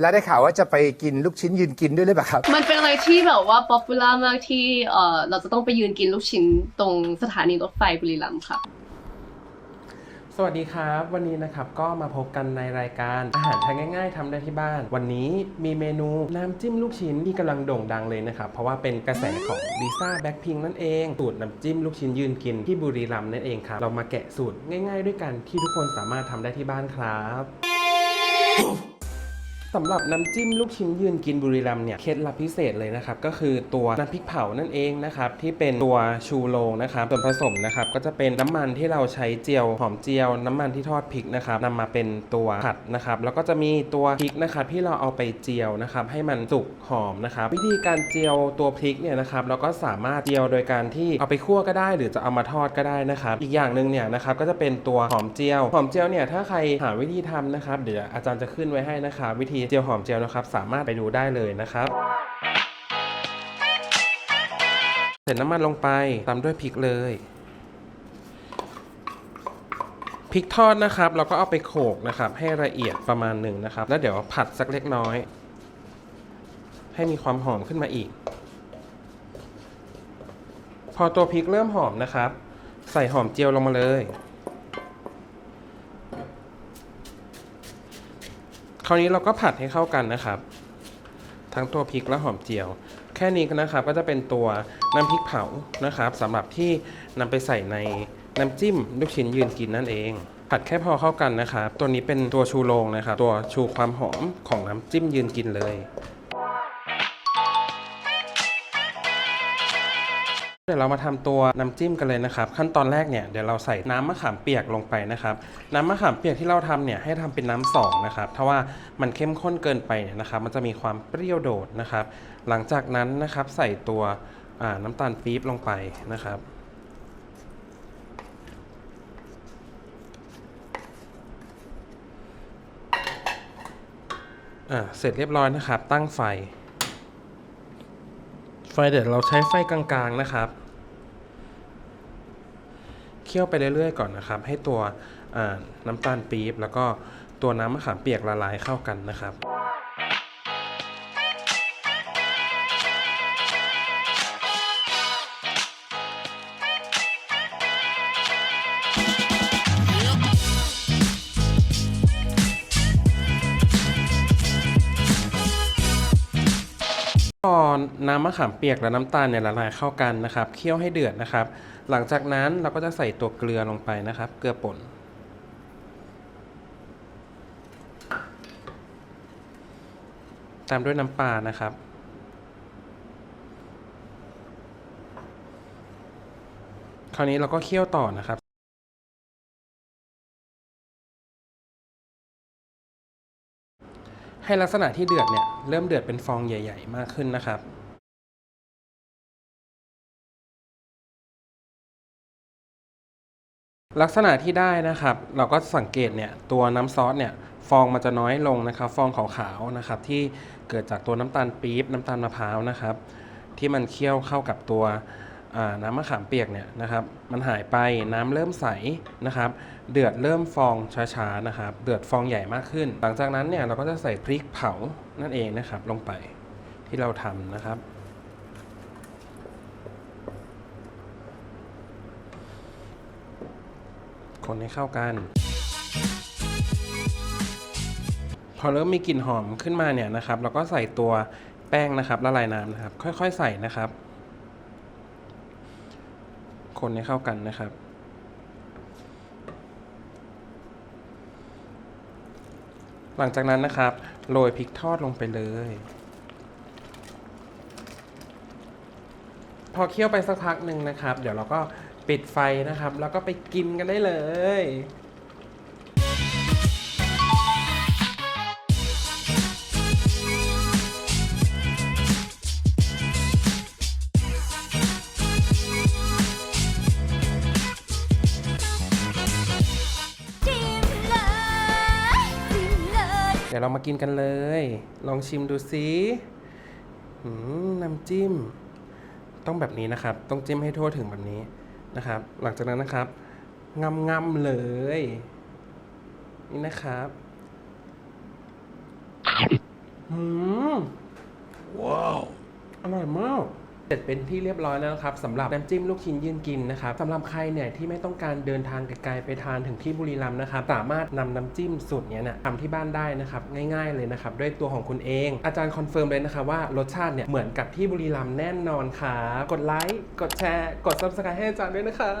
แล้วได้ข่าวว่าจะไปกินลูกชิ้นยืนกินด้วยหรือเปล่าครับ มันเป็นอะไรที่แบบว่าป๊อปปูล่ามากที่เอ่อเราจะต้องไปยืนกินลูกชิ้นตรงสถานีรถไฟบุรีรัมย์ค่ะ สวัสดีครับ วันนี้นะครับก็มาพบกันในรายการอาหารทานง่ายๆทำได้ที่บ้าน วันนี้มีเมนูน้ำจิ้มลูกชิ้นที่กำลังโด่งดังเลยนะครับ เพราะว่าเป็นกระแสของลิซ่าแบ็คพิงนั่นเองสูตรน้ำจิ้มลูกชิ้นยืนกินที่บุรีรัมย์นั่นเองครับเรามาแกะสูตรง่าย ๆ ด้วยกันที่ทุกคนสามารถทำได้ที่บ้านครับ สำหรับน้ำจิ้มลูกชิ้นยืนกินบุรีรัมเนี่ยเคล็ดลับพิเศษเลยนะครับก็คือตัวน้ำพริกเผานั่นเองนะครับที่เป็นตัวชูโรงนะครับส่วนผสมนะครับก็จะเป็นน้ำมันที่เราใช้เจียวหอมเจียว น้ำมันที่ทอดพริกนะครับนำมาเป็นตัวผัดนะครับแล้วก็จะมีตัวพริกนะครับที่เราเอาไปเจียวนะครับให้มันสุกหอมนะครับวิธีการเจียวตัวพริกเนี่ยนะครับเราก็สามารถเจียวโดยการที่เอาไปคั่วก็ได้ หรือจะเอามาทอดก็ได้นะครับอีกอย่างหนึ่งเนี่ยนะครับก็จะเป็นตัวหอมเจียว หอมเจียวเนี่ยถ้าใครหาวิธีทำนะครับเดี๋ยวอาจารย์จะขึ้นไว้ให้นะครับวิธีเจียวหอมเจียวนะครับ สามารถไปดูได้เลยนะครับใส่น้ำมันลงไปตามด้วยพริกเลยพริกทอดนะครับ เราก็เอาไปโขกนะครับ ให้ละเอียดประมาณหนึ่งนะครับ แล้วเดี๋ยวผัดสักเล็กน้อย ให้มีความหอมขึ้นมาอีก พอตัวพริกเริ่มหอมนะครับ ใส่หอมเจียวลงมาเลย คราวนี้เราก็ผัดให้เข้ากันนะครับ ทั้งตัวพริกและหอมเจียว แค่นี้นะครับก็จะเป็นตัวน้ำพริกเผานะครับสำหรับที่นำไปใส่ในน้ำจิ้มลูกชิ้นยืนกินนั่นเองผัดแค่พอเข้ากันนะครับ ตัวนี้เป็นตัวชูโรงนะครับ ตัวชูความหอมของน้ำจิ้มยืนกินเลย เดี๋ยวเรามาทำตัวน้ำจิ้มกันเลยนะครับ ขั้นตอนแรกเนี่ยเดี๋ยวเราใส่น้ำมะขามเปียกลงไปนะครับ น้ำมะขามเปียกที่เราทำเนี่ยให้ทำเป็นน้ำสองนะครับถ้าว่ามันเข้มข้นเกินไปเนี่ยนะครับ มันจะมีความเปรี้ยวโดดนะครับ หลังจากนั้นนะครับใส่ตัวน้ำตาลปี๊บลงไปนะครับอ่าเสร็จเรียบร้อยนะครับ ตั้งไฟ เด็ดเราใช้ไฟกลางๆนะครับ เคี่ยวไปเรื่อยๆก่อนนะครับ ให้ตัวน้ำตาลปี๊บแล้วก็ตัวน้ำมะขามเปียกละลายเข้ากันนะครับ พอน้ำมะขามเปียกและน้ำตาลเนี่ยละลายเข้ากันนะครับ เคี่ยวให้เดือดนะครับ หลังจากนั้นเราก็จะใส่ตัวเกลือลงไปนะครับ เกลือป่น ตามด้วยน้ำปลานะครับ คราวนี้เราก็เคี่ยวต่อนะครับ ให้ลักษณะที่เดือดเนี่ยเริ่มเดือดเป็นฟองใหญ่ ๆ มากขึ้นนะครับลักษณะที่ได้นะครับ เราก็สังเกตเนี่ยตัวน้ำซอสเนี่ยฟองมันจะน้อยลงนะครับ ฟองขาวๆนะครับ ที่เกิดจากตัวน้ำตาลปี๊บน้ำตาลมะพร้าวนะครับ ที่มันเคี่ยวเข้ากับตัว น้ำมะขามเปียกเนี่ยนะครับมันหายไปน้ำเริ่มใสนะครับเดือดเริ่มฟองช้าๆนะครับเดือดฟองใหญ่มากขึ้น หลังจากนั้นเนี่ยเราก็จะใส่พริกเผานั่นเองนะครับลงไปที่เราทำนะครับ คนให้เข้ากัน พอเริ่มมีกลิ่นหอมขึ้นมาเนี่ยนะครับเราก็ใส่ตัวแป้งนะครับละลายน้ำนะครับ ค่อยๆ ใส่นะครับ คนให้เข้ากันนะครับ หลังจากนั้นนะครับโรยพริกทอดลงไปเลย พอเคี่ยวไปสักพักหนึ่งนะครับ เดี๋ยวเราก็ปิดไฟนะครับ แล้วก็ไปกินกันได้เลย เดี๋ยวเรามากินกันเลย ลองชิมดูสิน้ำจิ้ม ต้องแบบนี้นะครับ ต้องจิ้มให้ทั่วถึงแบบนี้นะครับ หลังจากนั้นนะครับงำงำๆเลย นี่นะครับอืมว้าว อร่อยมาก เสร็จเป็นที่เรียบร้อยแล้วนะครับสำหรับน้ำจิ้มลูกชิ้นยืนกินนะครับสำหรับใครเนี่ยที่ไม่ต้องการเดินทางไกลๆไปทานถึงที่บุรีรัมย์นะครับสามารถนำน้ำจิ้มสูตรเนี้ยนะทำที่บ้านได้นะครับง่ายๆเลยนะครับด้วยตัวของคุณเอง อาจารย์คอนเฟิร์มเลยนะครับว่ารสชาติเนี่ยเหมือนกับที่บุรีรัมย์แน่นอนครับกดไลค์กดแชร์กด subscribe ให้อาจารย์ด้วยนะครับ